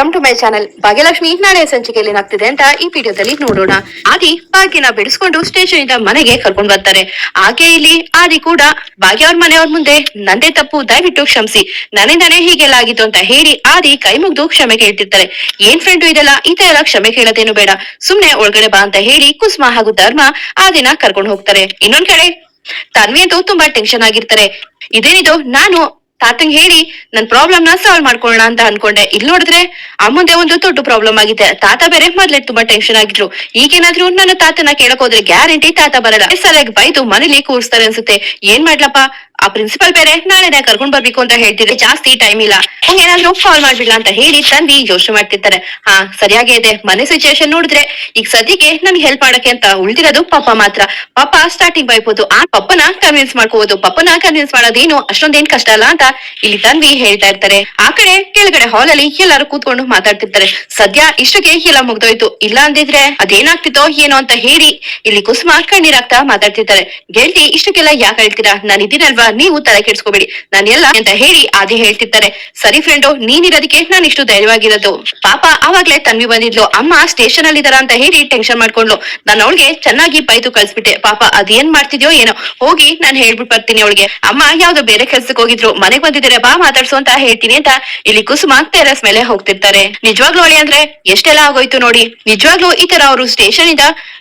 Come to my channel Bhagyalakshmi ನಾಳೆ ಸಂಚಿಕೆಯಲ್ಲಿ ಏನಾಗ್ತಿದೆ ಅಂತ ಈ ವಿಡಿಯೋದಲ್ಲಿ ನೋಡೋಣ. ಆದಿ ಭಾಗ್ಯನ ಬಿಡಿಸ್ಕೊಂಡು ಸ್ಟೇಷನ್ ಇಂದ ಮನೆಗೆ ಕರ್ಕೊಂಡ್ ಬರ್ತಾರೆ. ಹಾಗೆ ಇಲ್ಲಿ, ಆದಿ ಕೂಡ ಭಾಗ್ಯ ಅವ್ರ ಮನೆಯವ್ರ ಮುಂದೆ ನಂದೇ ತಪ್ಪು ದಯವಿಟ್ಟು ಕ್ಷಮಿಸಿ. ನನ್ನಿಂದಾನೇ ಹೀಗೆಲ್ಲ ಆಗಿತ್ತು ಅಂತ ಹೇಳಿ ಆದಿ ಕೈ ಮುಗ್ದು ಕ್ಷಮೆ ಕೇಳ್ತಿರ್ತಾರೆ. ಏನ್ ಫ್ರೆಂಡು ಇದೆಲ್ಲ? ಈ ತರ ಎಲ್ಲ ಕ್ಷಮೆ ಕೇಳೋದೇನು ಬೇಡ. ಸುಮ್ನೆ ಒಳಗಡೆ ಬಾ ಅಂತ ಹೇಳಿ ಕುಸುಮ ಹಾಗೂ ಧರ್ಮ ಆದಿನ ಕರ್ಕೊಂಡು ಹೋಗ್ತಾರೆ. ಇನ್ನೊಂದ್ ಕಡೆ, ತನ್ವಿ ಅಂತೂ ತುಂಬಾ ಟೆನ್ಷನ್ ಆಗಿರ್ತಾರೆ. ಇದೇನಿದು? ನಾನು ತಾತಂಗ್ ಹೇಳಿ, ನನ್ ಪ್ರಾಬ್ಲಮ್ನ ಸಾಲ್ವ್ ಮಾಡ್ಕೊಳ್ಳೋಣ ಅಂತ ಅನ್ಕೊಂಡೆ. ಇಲ್ಲಿ ನೋಡಿದ್ರೆ ಅಮ್ಮಂದೆ ಒಂದು ದೊಡ್ಡ ಪ್ರಾಬ್ಲಮ್ ಆಗಿದೆ. ತಾತ ಬೇರೆ ಮೊದ್ಲೇ ತುಂಬಾ ಟೆನ್ಷನ್ ಆಗಿದ್ರು. ಈಗೇನಾದ್ರೂ ನನ್ನ ತಾತನ ಕೇಳಕ್ ಹೋದ್ರೆ ಗ್ಯಾರಂಟಿ ತಾತ ಬರಲ್ಲ. ಸಲಗ್ ಬೈದು ಮನೇಲಿ ಕೂರಿಸ್ತಾರೆ ಅನ್ಸುತ್ತೆ. ಏನ್ ಮಾಡ್ಲಪ್ಪ? ಆ ಪ್ರಿನ್ಸಿಪಲ್ ಬೇರೆ ನಾಳೆನೆ ಕರ್ಕೊಂಡ್ ಬರ್ಬೇಕು ಅಂತ ಹೇಳ್ತಿದ್ರೆ ಜಾಸ್ತಿ ಟೈಮ್ ಇಲ್ಲ. ಏನಾದ್ರು ಕಾಲ್ ಮಾಡ್ಬಿಡ್ಲ ಅಂತ ಹೇಳಿ ತಂದಿ ಯೋಚನೆ ಮಾಡ್ತಿರ್ತಾರೆ. ಹಾ, ಸರಿಯಾಗೇ ಇದೆ. ಮನೆ ಸಿಚುಯೇಷನ್ ನೋಡಿದ್ರೆ ಈಗ ಸದ್ಯಕ್ಕೆ ನನ್ಗೆ ಹೆಲ್ಪ್ ಮಾಡಕ್ಕೆ ಅಂತ ಉಳಿದಿರೋದು ಪಾಪ ಮಾತ್ರ. ಪಾಪ ಸ್ಟಾರ್ಟಿಂಗ್ ಬೈಬೋದು ಆ ಪಪ್ಪನ ಕನ್ವಿನ್ಸ್ ಮಾಡ್ಕೋಬಹುದು ಪಪ್ಪನ ಕನ್ವಿನ್ಸ್ ಮಾಡೋದೇನು ಅಷ್ಟೊಂದೇನ್ ಕಷ್ಟ ಅಲ್ಲ ಅಂತ ಇಲ್ಲಿ ತಂದಿ ಹೇಳ್ತಾ ಇರ್ತಾರೆ. ಆ ಕಡೆ ಕೆಳಗಡೆ ಹಾಲ್ ಅಲ್ಲಿ ಎಲ್ಲರೂ ಕೂತ್ಕೊಂಡು ಮಾತಾಡ್ತಿರ್ತಾರೆ. ಸದ್ಯ ಇಷ್ಟಕ್ಕೆ ಎಲ್ಲ ಮುಗ್ದೋಯ್ತು. ಇಲ್ಲ ಅಂದಿದ್ರೆ ಅದೇನಾಗ್ತಿತ್ತೋ ಏನೋ ಅಂತ ಹೇಳಿ ಇಲ್ಲಿ ಕುಸುಮ ಕಣ್ಣೀರಾಗ್ತಾ ಮಾತಾಡ್ತಿರ್ತಾರೆ. ಗೆಳತಿ, ಇಷ್ಟಕ್ಕೆಲ್ಲ ಯಾಕೆ ಹೇಳ್ತೀರಾ ನಾನು ಇದೀನಲ್ವಾ ನೀವು ತಲೆ ಕೆಡ್ಸ್ಕೋಬೇಡಿ. ನಾನು ಎಲ್ಲ ಅಂತ ಹೇಳಿ ಆದಿ ಹೇಳ್ತಿರ್ತಾರೆ. ಸರಿ ಫ್ರೆಂಡು ನೀನಿರೋದಕ್ಕೆ ನಾನು ಇಷ್ಟು ಧೈರ್ಯವಾಗಿರೋದು. ಪಾಪ ಅವಾಗ್ಲೇ ತನ್ವಿ ಬಂದಿದ್ಲು. ಅಮ್ಮ ಸ್ಟೇಷನ್ ಅಲ್ಲಿ ಇದಾರ ಅಂತ ಹೇಳಿ ಟೆನ್ಷನ್ ಮಾಡ್ಕೊಂಡ್ಲು ನಾನು ಅವಳಿಗೆ ಚೆನ್ನಾಗಿ ಬೈದು ಕಳ್ಸ್ಬಿಟ್ಟೆ. ಪಾಪ ಅದೇನ್ ಮಾಡ್ತಿದ್ಯೋ ಏನೋ. ಹೋಗಿ ನಾನು ಹೇಳ್ಬಿಟ್ಟು ಬರ್ತೀನಿ ಅವಳಿಗೆ. ಅಮ್ಮ ಯಾವ್ದೋ ಬೇರೆ ಕೆಲ್ಸಕ್ಕೆ ಹೋಗಿದ್ರು. ಮನೆಗ್ ಬಂದಿದ್ದಾರೆ ಬಾ ಮಾತಾಡ್ಸು ಅಂತ ಹೇಳ್ತೀನಿ ಅಂತ ಇಲ್ಲಿ ಕುಸುಮ ಟೆರಸ್ ಮೇಲೆ ಹೋಗ್ತಿರ್ತಾರೆ. ನಿಜವಾಗ್ಲೂ ಅವಳಿ ಅಂದ್ರೆ ಎಷ್ಟೆಲ್ಲ ಆಗೋಯ್ತು ನೋಡಿ. ನಿಜವಾಗ್ಲೂ ಈ ತರ ಅವರು ಸ್ಟೇಷನ್ ಇಂದ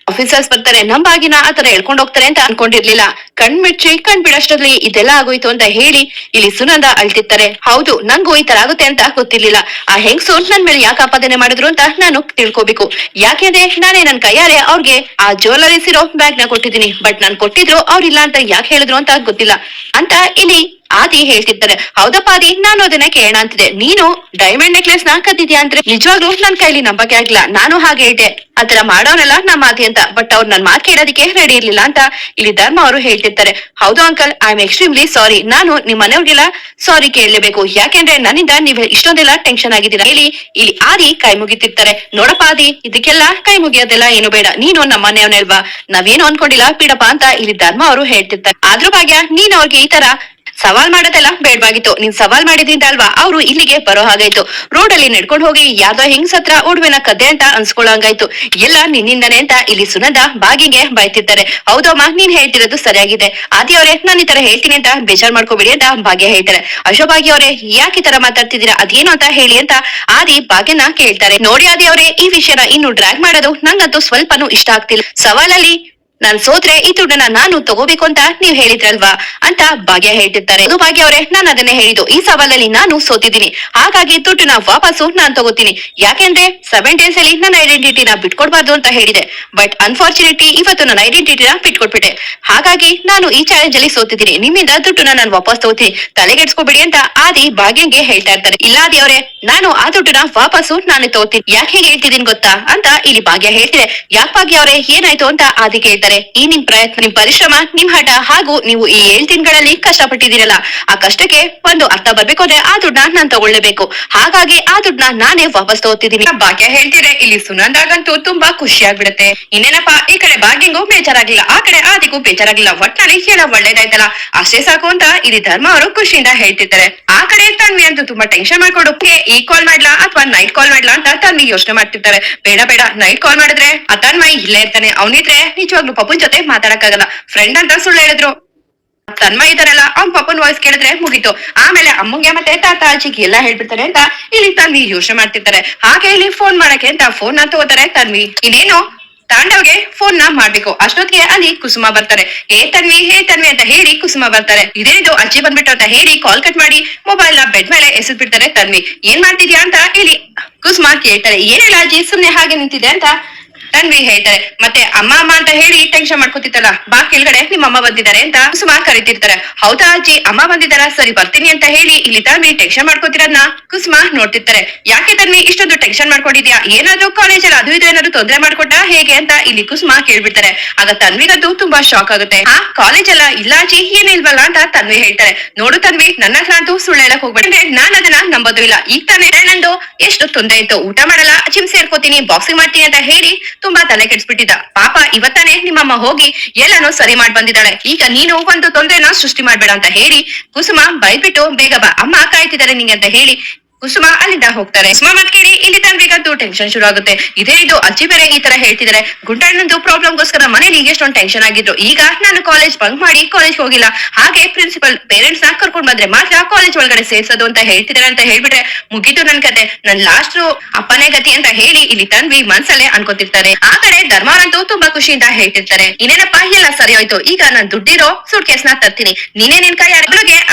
ಆಫೀಸರ್ಸ್ ಬರ್ತಾರೆ. ನಮ್ ಬಾಗಿನ ಆತರ ಹೇಳ್ಕೊಂಡ್ ಹೋಗ್ತಾರೆ ಅಂತ ಅನ್ಕೊಂಡಿರ್ಲಿಲ್ಲ. ಕಣ್ ಮಿಡ್ಚಿ ಕಣ್ ಬಿಡಷ್ಟರಲ್ಲಿ ಇದೆಲ್ಲ ಆಗೋಯ್ತು ಅಂತ ಹೇಳಿ ಇಲ್ಲಿ ಸುನಂದ ಅಳ್ತಿರ್ತಾರೆ. ಹೌದು, ನಂಗೂ ಈ ತರ ಆಗುತ್ತೆ ಅಂತ ಗೊತ್ತಿರ್ಲಿಲ್ಲ. ಆ ಹೆಂಗ್ಸು ನನ್ ಮೇಲೆ ಯಾಕೆ ಆಪಾದನೆ ಮಾಡಿದ್ರು ಅಂತ ನಾನು ತಿಳ್ಕೊಬೇಕು. ಯಾಕೆಂದ್ರೆ ನಾನೇ ನನ್ ಕೈಯಾರೆ ಅವ್ರಿಗೆ ಆ ಜ್ಯುವೆಲರೀಸ್ ಇರೋ ಬ್ಯಾಗ್ನ ಕೊಟ್ಟಿದ್ದೀನಿ. ಬಟ್ ನಾನ್ ಕೊಟ್ಟಿದ್ರು ಅವ್ರಿಲ್ಲ ಅಂತ ಯಾಕೆ ಹೇಳಿದ್ರು ಅಂತ ಗೊತ್ತಿಲ್ಲ. ಅಂತ ಇಲ್ಲಿ ಆದಿ ಹೇಳ್ತಿದ್ದಾರೆ ಹೌದಪ್ಪ ಆದಿ ನಾನು ಅದನ್ನ ಕೇಳೋಣ ಅಂತಿದೆ. ನೀನು ಡೈಮಂಡ್ ನೆಕ್ಲೆಸ್ನ ಕದ್ದಿದ್ಯಾ ಅಂದ್ರೆ ನಿಜವಾಗ್ಲೂ ನನ್ ಕೈಲಿ ನಂಬಕ್ಕೆ ಆಗ್ಲಿಲ್ಲ. ನಾನು ಹಾಗೆ ಇಟ್ಟೆ ಆತರ ಮಾಡೋನಲ್ಲ ನಮ್ಮ ಆದಿ ಅಂತ. ಬಟ್ ಅವ್ರು ನನ್ ಮಾತು ಕೇಳೋದಕ್ಕೆ ರೆಡಿ ಇರ್ಲಿಲ್ಲ ಅಂತ ಇಲ್ಲಿ ಧರ್ಮ ಅವರು ಹೇಳ್ತಿರ್ತಾರೆ. ಹೌದು uncle I am extremely sorry ನಾನು ನಿಮ್ ಮನೆಯವ್ರಿಗೆಲ್ಲ ಸಾರಿ ಕೇಳಲೇಬೇಕು. ಯಾಕೆಂದ್ರೆ ನನ್ನಿಂದ ನೀವ್ ಇಷ್ಟೊಂದೆಲ್ಲ ಟೆನ್ಷನ್ ಆಗಿದ್ದೀರಾ? ಹೇಳಿ ಇಲ್ಲಿ ಆದಿ ಕೈ ಮುಗಿತಿರ್ತಾರೆ. ನೋಡಪ್ಪ ಆದಿ, ಇದಕ್ಕೆಲ್ಲ ಕೈ ಮುಗಿಯೋದೆಲ್ಲ ಏನು ಬೇಡ. ನೀನು ನಮ್ಮ ಮನೆಯವನಲ್ವಾ ನಾವೇನು ಅನ್ಕೊಂಡಿಲ್ಲ? ಬಿಡಪ್ಪ ಅಂತ ಇಲ್ಲಿ ಧರ್ಮ ಅವರು ಹೇಳ್ತಿರ್ತಾರೆ. ಆದ್ರೂ ಭಾಗ್ಯ, ನೀನ್ ಅವ್ರಿಗೆ ಈ ತರ ಸವಾಲ್ ಮಾಡೋದೆಲ್ಲ ಬೇಡವಾಗಿತ್ತು. ನೀನ್ ಸವಾಲ್ ಮಾಡಿದ್ರಿಂದ ಅಲ್ವಾ? ಅವ್ರು ಇಲ್ಲಿಗೆ ಬರೋ ಹಾಗಾಯ್ತು. ರೋಡ್ ಅಲ್ಲಿ ನಡ್ಕೊಂಡು ಹೋಗಿ ಯಾವ್ದೋ ಹೆಂಗ್ಸ್ ಹತ್ರ ಉಡುವೆನ ಕದ್ದೆ ಅಂತ ಅನ್ಸ್ಕೊಳಂಗಾಯ್ತು ಎಲ್ಲ ನಿನ್ನಿಂದನೇ ಅಂತ ಇಲ್ಲಿ ಸುನಂದ ಬಾಗಿಗೆ ಬಾಯ್ತಿರ್ತಾರೆ ಹೌದಮ್ಮ, ನೀನ್ ಹೇಳ್ತಿರೋದು ಸರಿಯಾಗಿದೆ. ಆದಿ ಅವರೇ, ನಾನು ಈ ತರ ಹೇಳ್ತೀನಿ ಅಂತ ಬೇಜಾರ್ ಮಾಡ್ಕೋಬೇಡಿ ಅಂತ ಭಾಗ್ಯ ಹೇಳ್ತಾರೆ. ಅಶೋ ಭಾಗ್ಯ ಅವರೇ, ಯಾಕೆ ಈ ತರ ಮಾತಾಡ್ತಿದ್ದೀರಾ? ಅದೇನು ಅಂತ ಹೇಳಿ ಅಂತ ಆದಿ ಭಾಗ್ಯನ ಕೇಳ್ತಾರೆ. ನೋಡಿ ಆದಿ ಅವರೇ, ಈ ವಿಷಯನ ಇನ್ನು ಡ್ರ್ಯಾಗ್ ಮಾಡೋದು ನಂಗಂತೂ ಸ್ವಲ್ಪನೂ ಇಷ್ಟ ಆಗ್ತಿಲ್ಲ. ಸವಾಲಲ್ಲಿ ನಾನ್ ಸೋತ್ರೆ ಈ ದುಡ್ಡನ್ನ ನಾನು ತಗೋಬೇಕು ಅಂತ ನೀವ್ ಹೇಳಿದ್ರಲ್ವಾ? ಅಂತ ಭಾಗ್ಯ ಹೇಳ್ತಿರ್ತಾರೆ. ಅದು ಭಾಗ್ಯ ಅವರೇ, ನಾನು ಅದನ್ನೇ ಹೇಳಿದ್ದು. ಈ ಸವಾಲಲ್ಲಿ ನಾನು ಸೋತಿದ್ದೀನಿ. ಹಾಗಾಗಿ ದುಡ್ಡನ್ನ ವಾಪಸ್ಸು ನಾನ್ ತಗೋತೀನಿ. ಯಾಕೆಂದ್ರೆ ಸೆವೆನ್ ಡೇಸ್ ಅಲ್ಲಿ ನನ್ನ ಐಡೆಂಟಿಟಿನ ಬಿಟ್ಕೊಡ್ಬಾರ್ದು ಅಂತ ಹೇಳಿದೆ. ಬಟ್ ಅನ್ಫಾರ್ಚುನೇಟ್ಲಿ ಇವತ್ತು ನನ್ನ ಐಡೆಂಟಿಟಿನ ಬಿಟ್ಕೊಟ್ಬಿಟ್ಟೆ. ಹಾಗಾಗಿ ನಾನು ಈ ಚಾಲೆಂಜ್ ಅಲ್ಲಿ ಸೋತಿದ್ದೀನಿ. ನಿಮ್ಮಿಂದ ದುಡ್ಡನ್ನ ನಾನು ವಾಪಸ್ ತಗೋತೀನಿ. ತಲೆಗೆಡ್ಸ್ಕೊಬೇಡಿ ಅಂತ ಆದಿ ಭಾಗ್ಯಂಗೆ ಹೇಳ್ತಾ ಇರ್ತಾರೆ ಇಲ್ಲಾದಿ ಅವ್ರೆ, ನಾನು ಆ ದುಡ್ಡನ್ನ ವಾಪಸ್ಸು ನಾನು ತಗೋತೀನಿ. ಯಾಕೆ ಹೇಳ್ತಿದ್ದೀನಿ ಗೊತ್ತಾ? ಅಂತ ಇಲ್ಲಿ ಭಾಗ್ಯ ಹೇಳ್ತಿದೆ. ಯಾಕೆ ಭಾಗ್ಯ ಅವರೇ, ಏನಾಯ್ತು ಅಂತ ಆದಿ ಕೇಳ್ತಾರೆ ಈ ನಿಮ್ ಪ್ರಯತ್ನ ನಿಮ್ ಪರಿಶ್ರಮ ನಿಮ್ ಹಠ ಹಾಗೂ ನೀವು ಈ ಏಳ್ ತಿಂಗಳಲ್ಲಿ ಕಷ್ಟಪಟ್ಟಿದ್ದೀರಲ್ಲ ಆ ಕಷ್ಟಕ್ಕೆ ಒಂದು ಅರ್ಥ ಬರ್ಬೇಕು ಅಂದ್ರೆ ಆ ದುಡ್ಡನ್ನ ನಾನ್ ತಗೊಳ್ಳೇಬೇಕು. ಹಾಗಾಗಿ ಆ ದುಡ್ಡನ್ನ ನಾನೇ ವಾಪಸ್ ತಗೋತಿದ್ದೀನಿ. ಭಾಗ್ಯ ಹೇಳ್ತಿದ್ರೆ ಇಲ್ಲಿ ಸುನಂದಾಗಂತೂ ತುಂಬಾ ಖುಷಿ ಆಗ್ಬಿಡುತ್ತೆ ಇನ್ನೇನಪ್ಪ ಈ ಕಡೆ ಭಾಗ್ಯಂಗೂ ಬೇಜಾರಾಗಿಲ್ಲ ಆ ಕಡೆ ಆದಿಗೂ ಬೇಜಾರಾಗಿಲ್ಲ ಒಟ್ನಲ್ಲಿ ಹೇಳ ಒಳ್ಳೇದಾಯ್ತಲ್ಲ. ಅಷ್ಟೇ ಸಾಕು ಅಂತ ಇಲ್ಲಿ ಧರ್ಮ ಅವರು ಖುಷಿಯಿಂದ ಹೇಳ್ತಿರ್ತಾರೆ. ಆ ಕಡೆ ತನ್ವಿ ಅಂತೂ ತುಂಬಾ ಟೆನ್ಷನ್ ಮಾಡ್ಕೊಂಡು "ಏ, ಈ ಕಾಲ್ ಮಾಡ್ಲಾ ಅಥವಾ ನೈಟ್ ಕಾಲ್ ಮಾಡ್ಲಾ? ಅಂತ ತನ್ವಿ ಯೋಚನೆ ಮಾಡ್ತಿರ್ತಾರೆ. ಬೇಡ ಬೇಡ ನೈಟ್ ಕಾಲ್ ಮಾಡಿದ್ರೆ ಆ ಮೈ ಇಲ್ಲೇ ಇರ್ತಾನೆ. ಅವನಿದ್ರೆ ನಿಜವಾಗ್ಲೂ ಪಪ್ಪನ್ ಜೊತೆ ಮಾತಾಡಕ್ಕಾಗಲ್ಲ. ಫ್ರೆಂಡ್ ಅಂತ ಸುಳ್ಳು ಹೇಳಿದ್ರು. ತನ್ಮ ಇದಾರಲ್ಲ ಅವ್ನ್ ಪಪ್ಪನ್ ವಾಯ್ಸ್ ಕೇಳಿದ್ರೆ ಮುಗೀತು. ಆಮೇಲೆ ಅಮ್ಮಂಗೆ ಮತ್ತೆ ತಾತ ಅಜ್ಜಿಗೆ ಎಲ್ಲ ಹೇಳ್ಬಿಡ್ತಾರೆ ಅಂತ ಇಲ್ಲಿ ತನ್ವಿ ಯೋಚನೆ ಮಾಡ್ತಿರ್ತಾರೆ. ಹಾಗೆ ಇಲ್ಲಿ ಫೋನ್ ಮಾಡಕ್ಕೆ ಅಂತ ಫೋನ್ನ ತಗೋತಾರೆ ತನ್ವಿ. ಇನ್ನೇನು ತಾಂಡವ್ಗೆ ಫೋನ್ನ ಮಾಡ್ಬೇಕು. ಅಷ್ಟೊತ್ತಿಗೆ ಅಲ್ಲಿ ಕುಸುಮ ಬರ್ತಾರೆ. ಹೇ ತನ್ವಿ ಹೇ ತನ್ವಿ ಅಂತ ಹೇಳಿ ಕುಸುಮ ಬರ್ತಾರೆ. ಇದೇನಿದು? ಅಜ್ಜಿ ಬಂದ್ಬಿಟ್ಟು ಅಂತ ಹೇಳಿ ಕಾಲ್ ಕಟ್ ಮಾಡಿ ಮೊಬೈಲ್ನ ಬೆಡ್ ಮೇಲೆ ಎಸೆದ್ ಬಿಡ್ತಾರೆ ತನ್ವಿ. ಏನ್ ಮಾಡ್ತಿದ್ಯಾ? ಅಂತ ಇಲ್ಲಿ ಕುಸುಮ ಕೇಳ್ತಾರೆ. ಏನಿಲ್ಲ ಅಜ್ಜಿ, ಸುಮ್ನೆ ಹಾಗೆ ನಿಂತಿದೆ ಅಂತ ತನ್ವಿ ಹೇಳ್ತಾರೆ, ಮತ್ತೆ ಅಮ್ಮ ಅಮ್ಮ ಅಂತ ಹೇಳಿ ಟೆನ್ಷನ್ ಮಾಡ್ಕೋತಿತ್ತಲ್ಲ, ಬಾ ಕೆಳಗಡೆ, ನಿಮ್ಮ ಅಮ್ಮ ಬಂದಿದ್ದಾರೆ ಅಂತ ಕುಸುಮ ಕರಿತಿರ್ತಾರೆ. ಹೌದಾ ಅಜ್ಜಿ, ಅಮ್ಮ ಬಂದಿದ್ದಾರ? ಸರಿ, ಬರ್ತೀನಿ ಅಂತ ಹೇಳಿ ಇಲ್ಲಿ ತನ್ವಿ ಟೆನ್ಷನ್ ಮಾಡ್ಕೋತಿರೋದ್ನ ಕುಸುಮ ನೋಡ್ತಿರ್ತಾರೆ. ಯಾಕೆ ತನ್ವಿ ಇಷ್ಟೊಂದು ಟೆನ್ಷನ್ ಮಾಡ್ಕೊಂಡಿದ್ಯಾ? ಏನಾದ್ರೂ ಕಾಲೇಜಲ್ಲಿ ಅದು ಇದು ಏನಾದ್ರು ತೊಂದರೆ ಮಾಡ್ಕೊಟ್ಟ ಹೇಗೆ ಅಂತ ಇಲ್ಲಿ ಕುಸುಮ ಕೇಳ್ಬಿಡ್ತಾರೆ. ಆಗ ತನ್ವಿಗದು ತುಂಬಾ ಶಾಕ್ ಆಗುತ್ತೆ. ಆ ಕಾಲೇಜ್ ಅಲ್ಲ? ಇಲ್ಲ ಅಜ್ಜಿ ಏನಿಲ್ವಲ್ಲ ಅಂತ ತನ್ವಿ ಹೇಳ್ತಾರೆ. ನೋಡು ತನ್ವಿ, ನನ್ನ ಹತ್ರ ಅಂತೂ ಸುಳ್ಳು ಹೇಳಕ್ ನಾನ್ ಅದನ್ನ ನಂಬೋದು ಇಲ್ಲ. ಈಗ ತಾನೇ ನಂದು, ಎಷ್ಟು ತೊಂದರೆ ಇತ್ತು? ಊಟ ಮಾಡಲ್ಲ ಜಿಮ್ ಸೇರ್ಕೋತೀನಿ ಬಾಕ್ಸಿಂಗ್ ಮಾಡ್ತೀನಿ ಅಂತ ಹೇಳಿ ತುಂಬಾ ತಲೆ ಕೆಡ್ಸ್ಬಿಟ್ಟಿದ್ದ. ಪಾಪ ಇವತ್ತಾನೆ ನಿಮ್ಮಮ್ಮ ಹೋಗಿ ಎಲ್ಲಾನು ಸರಿ ಮಾಡ್ ಬಂದಿದ್ದಾಳೆ. ಈಗ ನೀನು ಒಂದು ತೊಂದ್ರೆನ ಸೃಷ್ಟಿ ಮಾಡ್ಬೇಡ ಅಂತ ಹೇಳಿ ಕುಸುಮ ಬೈದ್ಬಿಟ್ಟು ಬೇಗ ಬಾ. ಅಮ್ಮ ಕಾಯ್ತಿದ್ದಾರೆ ನಿಂಗೆ ಅಂತ ಹೇಳಿ ಕುಸುಮ ಅಲ್ಲಿಂದ ಹೋಗ್ತಾರೆ ಕುಸುಮ ಮತ್ ಕೇಳಿ ಇಲ್ಲಿ ತಂದ್ರಿಗಂತೂ ಟೆನ್ಷನ್ ಶುರು ಆಗುತ್ತೆ. ಇದೇ ಇದು ಅಜ್ಜಿ ಬೇರೆ ಈ ತರ ಹೇಳ್ತಿದ್ದಾರೆ ಗುಂಡಣ್ಣಂದು ಪ್ರಾಬ್ಲಮ್ಗೋಸ್ಕರ ಮನೇಲಿ ಎಷ್ಟೊಂದು ಟೆನ್ಷನ್ ಆಗಿದ್ರು. ಈಗ ನಾನು ಕಾಲೇಜ್ ಬಂಕ್ ಮಾಡಿ ಕಾಲೇಜ್ ಹೋಗಿಲ್ಲ. ಹಾಗೆ ಪ್ರಿನ್ಸಿಪಲ್ ಪೇರೆಂಟ್ಸ್ನ ಕರ್ಕೊಂಡ್ ಬಂದ್ರೆ ಮಾತ್ರ ಕಾಲೇಜ್ ಒಳಗಡೆ ಸೇರ್ಸೋದು ಅಂತ ಹೇಳ್ತಿದ್ದಾರೆ ಅಂತ ಹೇಳ್ಬಿಟ್ರೆ ಮುಗೀತು ನನ್ ಕತೆ. ನನ್ ಲಾಸ್ಟ್ ಅಪ್ಪನೇ ಗತಿ ಅಂತ ಹೇಳಿ ಇಲ್ಲಿ ತನ್ವಿ ಮನ್ಸಲ್ಲೇ ಅನ್ಕೋತಿರ್ತಾರೆ. ಆ ಕಡೆ ಧರ್ಮಾರಂತೂ ತುಂಬಾ ಖುಷಿಯಿಂದ ಹೇಳ್ತಿರ್ತಾರೆ. ಇನ್ನೇನಪ್ಪ, ಎಲ್ಲ ಸರಿ ಹೋಯ್ತು. ಈಗ ನಾನ್ ದುಡ್ಡಿರೋ ಸೂಟ್ ಕೇಸ್ನ ತರ್ತೀನಿ. ನೀನೇ ನಿನ್ ಕೈ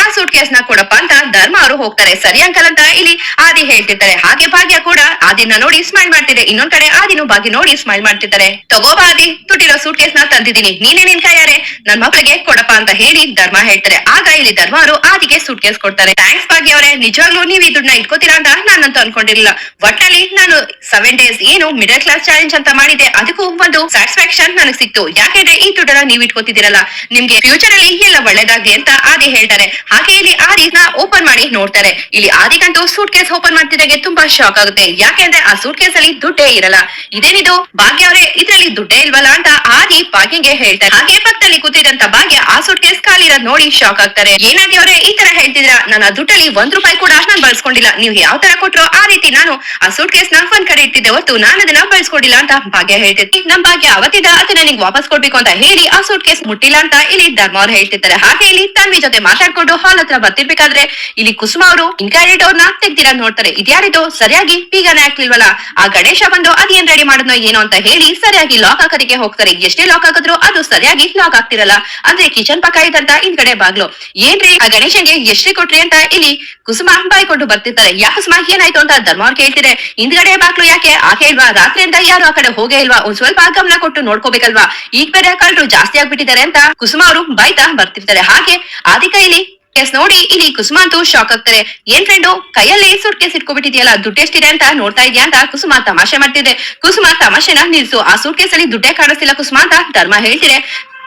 ಆ ಸೂಟ್ ಕೇಸ್ನ ಕೊಡಪ್ಪ ಅಂತ ಧರ್ಮ ಅವರು ಹೋಗ್ತಾರೆ. ಸರಿ ಅಂಕಲ್ ಅಂತ ಇಲ್ಲಿ ಆದಿ ಹೇಳ್ತಿದ್ದಾರೆ. ಹಾಗೆ ಭಾಗ್ಯ ಕೂಡ ಆದಿನ ನೋಡಿ ಸ್ಮೈಲ್ ಮಾಡ್ತಿದೆ. ಇನ್ನೊಂದ್ ಕಡೆ ಆದಿನೂ ಭಾಗ್ಯ ನೋಡಿ ಸ್ಮೈಲ್ ಮಾಡ್ತಿದ್ದಾರೆ. ತಗೋ ಆದಿ, ತುಟ್ಟಿರೋ ಸೂಟ್ ಕೇಸ್ನ ತಂದಿದ್ದೀನಿ. ನೀನೇ ನಿನ್ ಕೈಯಾರೆ. ನನ್ ಮಕ್ಳಿಗೆ ಕೊಡಪ್ಪ ಅಂತ ಹೇಳಿ ಧರ್ಮ ಹೇಳ್ತಾರೆ. ಆಗ ಇಲ್ಲಿ ಧರ್ಮ ಅವರು ಆದಿಗೆ ಸೂಟ್ ಕೇಸ್ ಕೊಡ್ತಾರೆ. ಥ್ಯಾಂಕ್ಸ್ ಭಾಗ್ಯ ಅವರೇ. ನಿಜವಾಗ್ಲೂ ನೀವ್ ಈ ದುಡ್ಡನ್ನ ಇಟ್ಕೋತೀರಾ ಅಂತ ನಾನಂತೂ ಅನ್ಕೊಂಡಿರ್ಲಿಲ್ಲ. ಒಟ್ನಲ್ಲಿ ನಾನು ಸೆವೆನ್ ಡೇಸ್ ಏನು ಮಿಡಲ್ ಕ್ಲಾಸ್ ಚಾಲೆಂಜ್ ಅಂತ ಮಾಡಿದೆ ಅದಕ್ಕೂ ಒಂದು ಸ್ಯಾಟಿಸ್ಫ್ಯಾಕ್ಷನ್ ನನಗೆ ಸಿಕ್ತು. ಯಾಕೆಂದ್ರೆ ಈ ದುಡ್ಡನ್ನ ನೀವ್ ಇಟ್ಕೋತಿದ್ದೀರಲ್ಲ. ನಿಮ್ಗೆ ಫ್ಯೂಚರ್ ಅಲ್ಲಿ ಎಲ್ಲ ಒಳ್ಳೇದಾಗ್ಲಿ ಅಂತ ಆದಿ ಹೇಳ್ತಾರೆ. ಹಾಗೆ ಇಲ್ಲಿ ಆದಿನ ಓಪನ್ ಮಾಡಿ ನೋಡ್ತಾರೆ. ಇಲ್ಲಿ ಆದಿಗಂತೂ ಸೂಟ್ ಕೇಸ್ ಓಪನ್ ಮಾಡ್ತಿದ್ದಾಗೆ ತುಂಬಾ ಶಾಕ್ ಆಗುತ್ತೆ. ಯಾಕೆಂದ್ರೆ ಆ ಸೂಟ್ ಕೇಸ್ ಅಲ್ಲಿ ದುಡ್ಡೇ ಇರಲ್ಲ. ಇದೇನಿದು? ಭಾಗ್ಯ ಅವರೇ, ಇದ್ರಲ್ಲಿ ದುಡ್ಡೇ ಇಲ್ವಲ್ಲ ಅಂತ ಆದಿ ಭಾಗ್ಯಂಗೆ ಹೇಳ್ತಾರೆ. ಹಾಗೆ ಪಕ್ಕದಲ್ಲಿ ಕೂತಿದಂತ ಭಾಗ್ಯ ಆ ಸೂಟ್ ಕೇಸ್ ಖಾಲಿ ಇರೋದ್ ನೋಡಿ ಶಾಕ್ ಆಗ್ತಾರೆ. ಏನಾದಿ ಅವರೇ, ಈ ತರ ಹೇಳ್ತಿದ್ರ ನಾನು ದುಡ್ಡಲ್ಲಿ ಒಂದ್ ರೂಪಾಯಿ ಕೂಡ ನಾನು ಬಳಸ್ಕೊಂಡಿಲ್ಲ. ನೀವು ಯಾವ ತರ ಕೊಟ್ರೋ ಆ ರೀತಿ ನಾನು ಆ ಸೂಟ್ ಕೇಸ್ನ ಒಂದ್ ಕಡೆ ಇಟ್ಟಿದ್ದೆ. ಹೊತ್ತು ನಾನು ಅದನ್ನ ಬಳಸ್ಕೊಂಡಿಲ್ಲ ಅಂತ ಭಾಗ್ಯ ಹೇಳ್ತಿರ್ತಿ ನಮ್ ಭಾಗ್ಯ ಅವತ್ತಿದ ಅದನ್ನ ನಿಂಗೆ ವಾಪಸ್ ಕೊಡ್ಬೇಕು ಅಂತ ಹೇಳಿ ಆ ಸೂಟ್ ಕೇಸ್ ಮುಟ್ಟಿಲ್ಲ ಅಂತ ಇಲ್ಲಿ ಧರ್ಮ ಅವ್ರು ಹೇಳ್ತಿರ್ತಾರೆ. ಹಾಗೆ ಇಲ್ಲಿ ತನ್ವಿ ಜೊತೆ ಮಾತಾಡ್ಕೊಂಡು ಹಾಲ್ ಹತ್ರ ಬರ್ತಿರ್ಬೇಕಾದ್ರೆ ಇಲ್ಲಿ ಕುಸುಮ ಅವರು ಇನ್ಕ್ಯಾರಿಟ್ ಅವ್ರನ್ನ ತೆಗ್ದಿರ ನೋಡ್ತಾರೆ. ಇದ್ಯಾರಿದು ಸರಿಯಾಗಿ ಬೀಗನೇ ಹಾಕ್ಲಿಲ್ವಲ್ಲ ಆ ಗಣೇಶ ಬಂದು ಅದೇನ್ ರೆಡಿ ಮಾಡಿದ್ನೋ ಏನೋ ಅಂತ ಹೇಳಿ ಸರಿಯಾಗಿ ಲಾಕ್ ಹಾಕೋದಕ್ಕೆ ಹೋಗ್ತಾರೆ. ಎಷ್ಟೇ ಲಾಕ್ ಹಾಕಿದ್ರು ಅದು ಸರಿಯಾಗಿ ಲಾಕ್ ಆಗ್ತಿರಲ್ಲ. ಅಂದ್ರೆ ಕಿಚನ್ ಪಕ್ಕ ಇದ್ದಂತ ಹಿಂದ್ಗಡೆ ಬಾಗ್ಲು. ಏನ್ರಿ ಆ ಗಣೇಶನ್ಗೆ ಎಷ್ಟೇ ಕೊಟ್ರಿ ಅಂತ ಇಲ್ಲಿ ಕುಸುಮ ಬಾಯ್ಕೊಂಡು ಬರ್ತಿರ್ತಾರೆ. ಯಾ ಕುಸುಮ ಏನಾಯ್ತು ಅಂತ ಧರ್ಮ ಅವ್ರು ಕೇಳ್ತಿದ್ರೆ ಹಿಂದ್ಗಡೆ ಬಾಕ್ಲು ಯಾಕೆ? ಆಕೆ ಇಲ್ವಾ? ಅಂತ ಯಾರು ಆ ಕಡೆ ಹೋಗೇ ಇಲ್ವಾ? ಒಂದ್ ಸ್ವಲ್ಪ ಗಮನ ಕೊಟ್ಟು ನೋಡ್ಕೋಬೇಕಲ್ವಾ? ಈಗ ಬೇರೆ ಜಾಸ್ತಿ ಆಗ್ಬಿಟ್ಟಿದ್ದಾರೆ ಅಂತ ಕುಸುಮ ಅವರು ಬೈತಾ ಬರ್ತಿರ್ತಾರೆ. ಹಾಗೆ ಆದಿ ಕೈಲಿ ಕೇಸ್ ನೋಡಿ, ಇಲ್ಲಿ ಕುಸುಮ ಅಂತೂ ಶಾಕ್ ಆಗ್ತಾರೆ. ಏನ್ ಫ್ರೆಂಡು ಕೈಯಲ್ಲಿ ಸುಟ್ ಕೇಸ್ ಇಟ್ಕೊಬಿಟ್ಟಿದ್ಯಲ್ಲ, ದುಡ್ಡು ಎಷ್ಟಿದೆ ಅಂತ ನೋಡ್ತಾ ಇದೆಯಾ ಅಂತ ಕುಸುಮ ತಮಾಷೆ ಮಾಡ್ತಿದೆ. ಕುಸುಮ ತಮಾಷೆನ ನಿಲ್ಸು. ಆ ಸೂಟ್ ಅಲ್ಲಿ ದುಡ್ಡೇ ಕಾಣಿಸ್ತಿಲ್ಲ ಕುಸುಮ ಅಂತ ಧರ್ಮ ಹೇಳ್ತಿದೆ.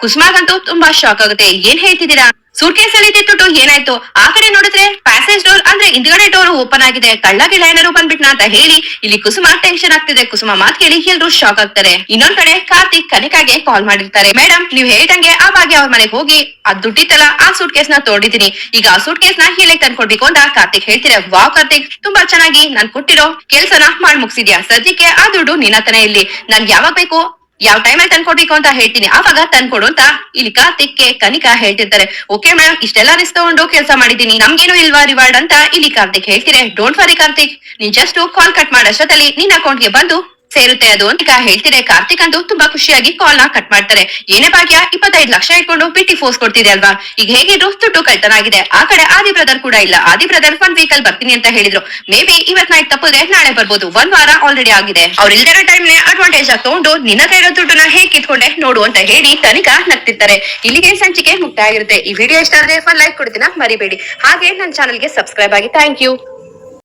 ಕುಸುಮಾಗಂತೂ ತುಂಬಾ ಶಾಕ್ ಆಗುತ್ತೆ. ಏನ್ ಹೇಳ್ತಿದ್ದೀರಾ? ಸೂಟ್ ಕೇಸ್ ಅಲ್ಲಿ ದುಡ್ಡು ಏನಾಯ್ತು? ಆ ಕಡೆ ನೋಡಿದ್ರೆ ಪ್ಯಾಸೇಜ್ ಡೋರ್ ಅಂದ್ರೆ ಹಿಂದ್ಗಡೆ ಡೋರ್ ಓಪನ್ ಆಗಿದೆ. ಕಳ್ಳ ಗಿಳ ಏನಾರು ಬಂದ್ಬಿಟ್ನಾ ಅಂತ ಹೇಳಿ ಇಲ್ಲಿ ಕುಸುಮ ಟೆನ್ಷನ್ ಆಗ್ತಿದೆ. ಕುಸುಮ ಮಾತ್ ಕೇಳಿ ಎಲ್ರು ಶಾಕ್ ಆಗ್ತಾರೆ. ಇನ್ನೊಂದ್ ಕಡೆ ಕಾರ್ತಿಕ್ ಕನಿಕಾಗೆ ಕಾಲ್ ಮಾಡಿರ್ತಾರೆ. ಮೇಡಮ್ ನೀವ್ ಹೇಳ್ದಂಗೆ ಆ ಭಾಗ್ಯ ಅವ್ರ ಮನೆಗೆ ಹೋಗಿ ಆ ದುಡ್ಡಿತ್ತಲ್ಲ, ಆ ಸೂಟ್ ಕೇಸ್ನ ತೋಡಿದೀನಿ. ಈಗ ಆ ಸೂಟ್ ಕೇಸ್ನ ಹೇಳಿ ತಂದ್ಕೊಡ್ಬೇಕು ಅಂತ ಕಾರ್ತಿಕ್ ಹೇಳ್ತೀರಾ ವಾವ್ ಕಾರ್ತಿಕ್, ತುಂಬಾ ಚೆನ್ನಾಗಿ ನಾನ್ ಕೊಟ್ಟಿರೋ ಕೆಲ್ಸನ ಮಾಡ್ ಮುಗಿಸಿದ್ಯಾ ಸದ್ಯಕ್ಕೆ ಆ ದುಡ್ಡು ನಿನ್ನತನ ಇಲ್ಲಿ. ನನ್ಗೆ ಯಾವಾಗ ಬೇಕು ಯಾವ ಟೈಮಲ್ಲಿ ತಂದ್ಕೊಡ್ಬೇಕು ಅಂತ ಹೇಳ್ತೀನಿ. ಆವಾಗ ತಂದ್ಕೊಡು ಅಂತ ಇಲ್ಲಿ ಕಾರ್ತಿಕ್ಗೆ ಕನಿಕಾ ಹೇಳ್ತಿರ್ತಾರೆ. ಓಕೆ ಮೇಡಮ್ ಇಷ್ಟೆಲ್ಲ ರಿಸ್ಕ್ ತಗೊಂಡು ಕೆಲಸ ಮಾಡಿದ್ದೀನಿ. ನಮ್ಗೇನು ಇಲ್ವಾ ರಿವಾರ್ಡ್ ಅಂತ ಇಲ್ಲಿ ಕಾರ್ತಿಕ್ ಹೇಳ್ತಿರೆ ಡೋಂಟ್ ವರಿ ಕಾರ್ತಿಕ್. ನೀನ್ ಜಸ್ಟ್ ಕಾಲ್ ಕಟ್ ಮಾಡಷ್ಟರಲ್ಲಿ ನಿನ್ನ ಅಕೌಂಟ್ಗೆ ಬಂದು ಸೇರುತ್ತೆ ಅದು ಅಂತ ಹೇಳ್ತಿದೆ ಕಾರ್ತಿಕ್ ಅಂತೂ ತುಂಬಾ ಖುಷಿಯಾಗಿ ಕಾಲ್ನ ಕಟ್ ಮಾಡ್ತಾರೆ. ಏನೇ ಭಾಗ್ಯ ಇಪ್ಪತ್ತೈದು ಲಕ್ಷ ಇಟ್ಕೊಂಡು ಬಿಟ್ಟಿ ಫೋರ್ಸ್ ಕೊಡ್ತಿದೆ ಅಲ್ವಾ? ಈಗ ಹೇಗಿದ್ರು ದುಡ್ಡು ಕಳ್ತನ ಆಗಿದೆ ಆ ಕಡೆ ಆದಿ ಬ್ರದರ್ ಕೂಡ ಇಲ್ಲ. ಆದಿ ಬ್ರದರ್ ಒನ್ ವೀಕಲ್ ಬರ್ತೀನಿ ಅಂತ ಹೇಳಿದ್ರು. ಮೇ ಬಿ ಇವತ್ ನೈಟ್ ತಪ್ಪಿದ್ರೆ ನಾಳೆ ಬರ್ಬೋದು. ಒಂದ್ ವಾರ ಆಲ್ರೆಡಿ ಆಗಿದೆ. ಅವ್ರು ಇಲ್ದಿರೋ ಟೈಮ್ ನೇ ಅಡ್ವಾಂಟೇಜ್ ಆಗಿ ತಗೊಂಡು ನಿನ್ನ ಇರೋ ದುಡ್ಡನ್ನ ಹೇಗೆ ಕಿತ್ಕೊಂಡೆ ನೋಡು ಅಂತ ಹೇಳಿ ತನಿಖಾ ನಗ್ತಿರ್ತಾರೆ. ಇಲ್ಲಿಗೆ ಸಂಚಿಕೆ ಮುಕ್ತಾಯ ಆಗಿರುತ್ತೆ. ಈ ವಿಡಿಯೋ ಇಷ್ಟ ಆದ್ರೆ ಲೈಕ್ ಕೊಡ್ತೀನಿ ಮರಿಬೇಡಿ. ಹಾಗೆ ನನ್ನ ಚಾನಲ್ಗೆ ಸಬ್ಸ್ಕ್ರೈಬ್ ಆಗಿ. Thank you